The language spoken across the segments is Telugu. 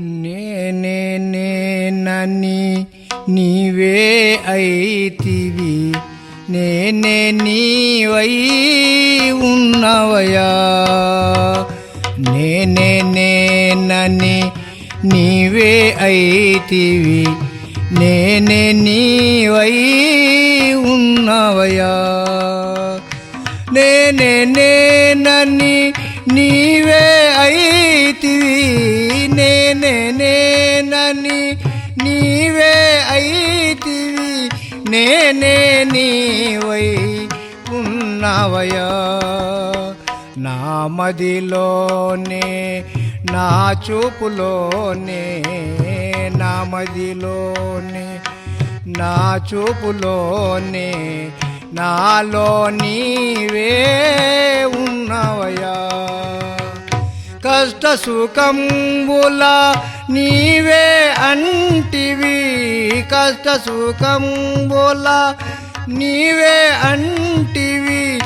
నేనే నేనని నీవే అయితివి. నేనే నీవై ఉన్నవయా. నేనే నేనని నీవే అయితివి. నేనే నీవై ఉన్నవయా. నేనే నేనని నీవే అయితివి. నేనే నేనని నీవే అయితివి. నేనే నీవై ఉన్నవయా నా మదిలోనే నా చూపులోనే నా మదిలోనే నా చూపులోనే నాలో నీవే ఉన్నా. కష్ట సుఖంబుల నీవే అంటివి. కష్ట సుఖంబుల నీవే అంటివి.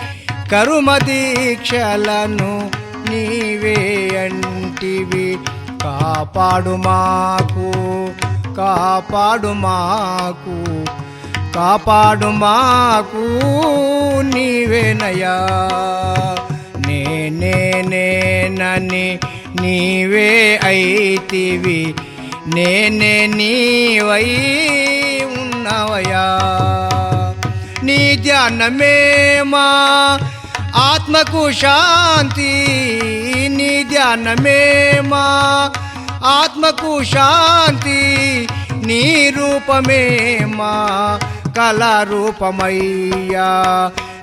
కరుమ దీక్షలను నీవే అంటివి. కాపాడు మాకు కాపాడు మాకు కాపాడు మాకు నీవేనయ్యా నేనే నేనని నీవే అయితివి. నేనే నీవై ఉన్నవయా నీ ధ్యానమే మా ఆత్మకు శాంతి. నీ ధ్యానమే మా ఆత్మకు శాంతి. నీ రూపమే మా కళారూపమయ్యా.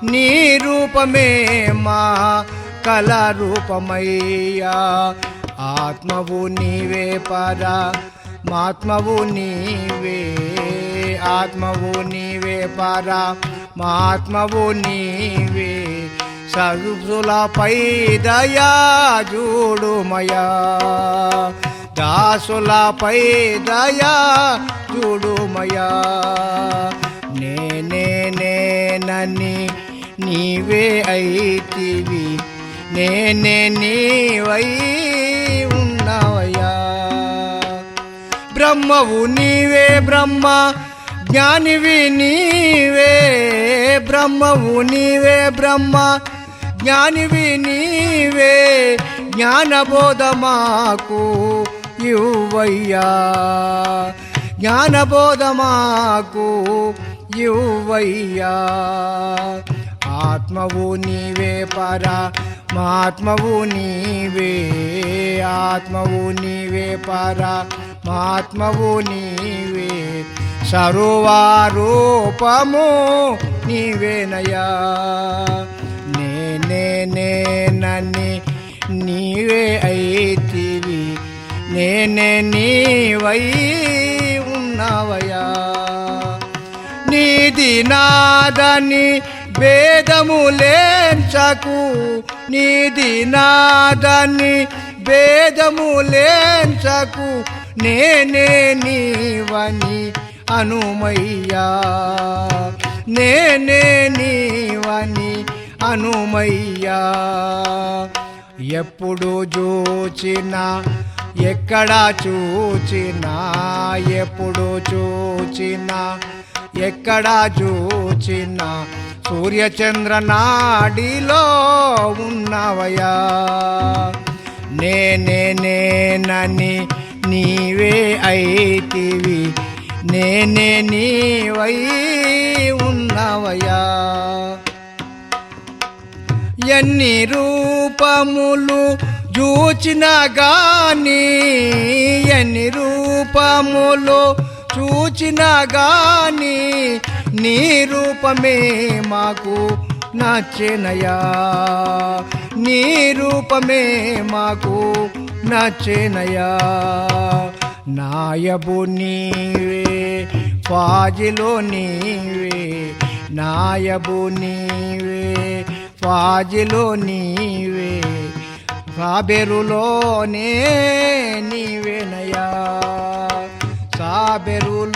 నీ రూపమే మా కళారూపమయ్యా ఆత్మవు నీవే పరా మాత్మవు నీవే. ఆత్మవు నీవే పరా మాత్మవు నీవే. సరుసులపై దయా చూడుమయా దాసులపై దయా చూడుమయా నేనే నేనని నీవే అయితివి. నేనే నీవై ఉన్నావయ్యా. బ్రహ్మవు నీవే బ్రహ్మ జ్ఞానివి నీవే. బ్రహ్మవు నీవే బ్రహ్మ జ్ఞానివి నీవే. జ్ఞానబోధ మాకు ఇవ్వయ్యా. జ్ఞానబోధ మాకు ఇవ్వయ్యా. ఆత్మవు నీవే పరా మాత్మవు నీవే ఆత్మవు నీవే పరా మాత్మవు నీవే. సర్వారూపము నీవేనయా నేనే నేనని నీవే అయితివి. నేనే నీవై ఉన్నవయా నీది నాదని భేదములేంచకు నీది నాదని భేదములేంచకు నేనే నీవని అనుమయ్యా. నేనే నీవని అనుమయ్యా. ఎప్పుడు చూచినా ఎక్కడ చూచినా ఎప్పుడు చూచినా ఎక్కడ చూచినా సూర్యచంద్ర నాడిలో ఉన్నవయా నేనే నేనని నీవే అయితివి. నేనే నీవై ఉన్నవయా ఎన్ని రూపములు చూచిన గాని ఎన్ని రూపములు చూచిన గాని నీ రూపమే మాకు నచ్చెనయా నీ రూపమే మాకు నచ్చెనయా నాయబు నీవే పాజిలో నీవే. నాయబు నీవే పాజిలో నీవే. సాబెరులోనే నీవేనయా సాబెరులో